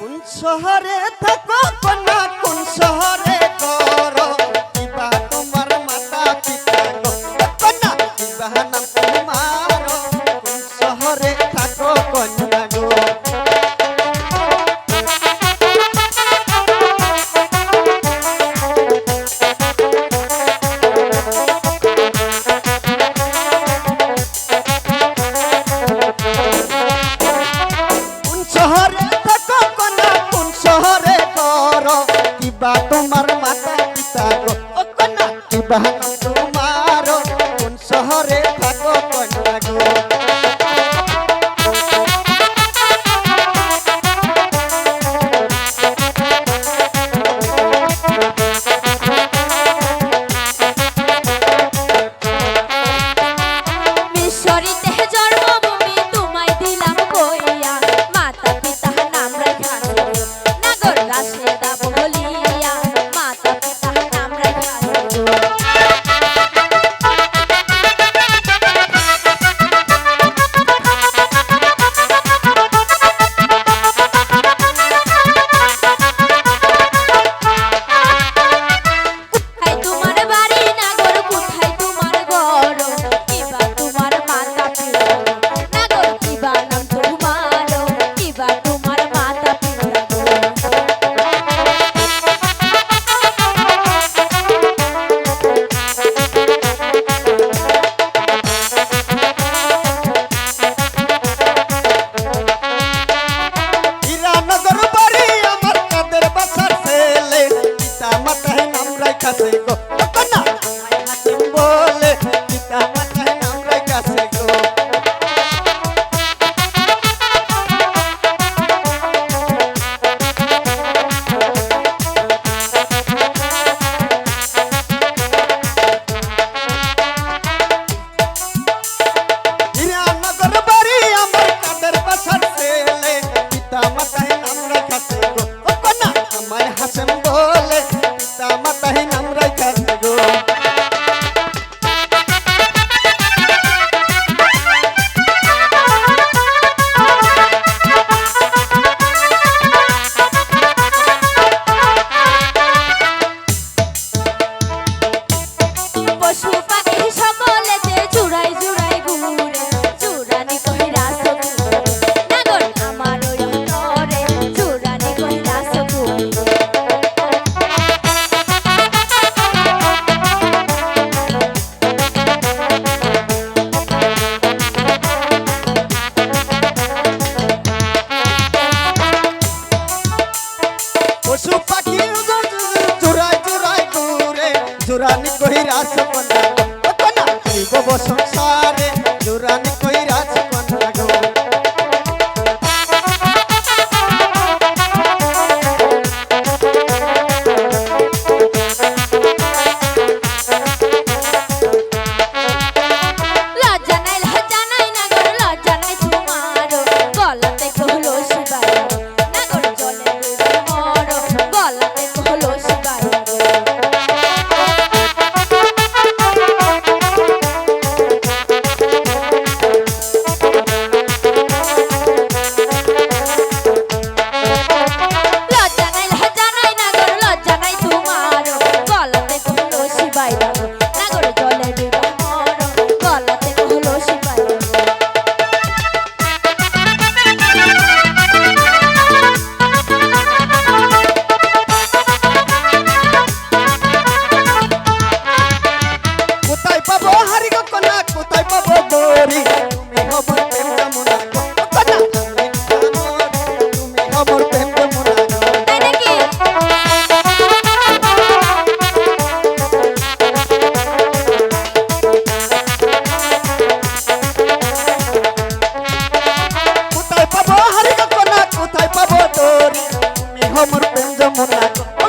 কোন শহরে থাকো না কোন শহরে করো। তোমার আর সপনা ও কনা বসন্ত। ভ্রমর যমুনা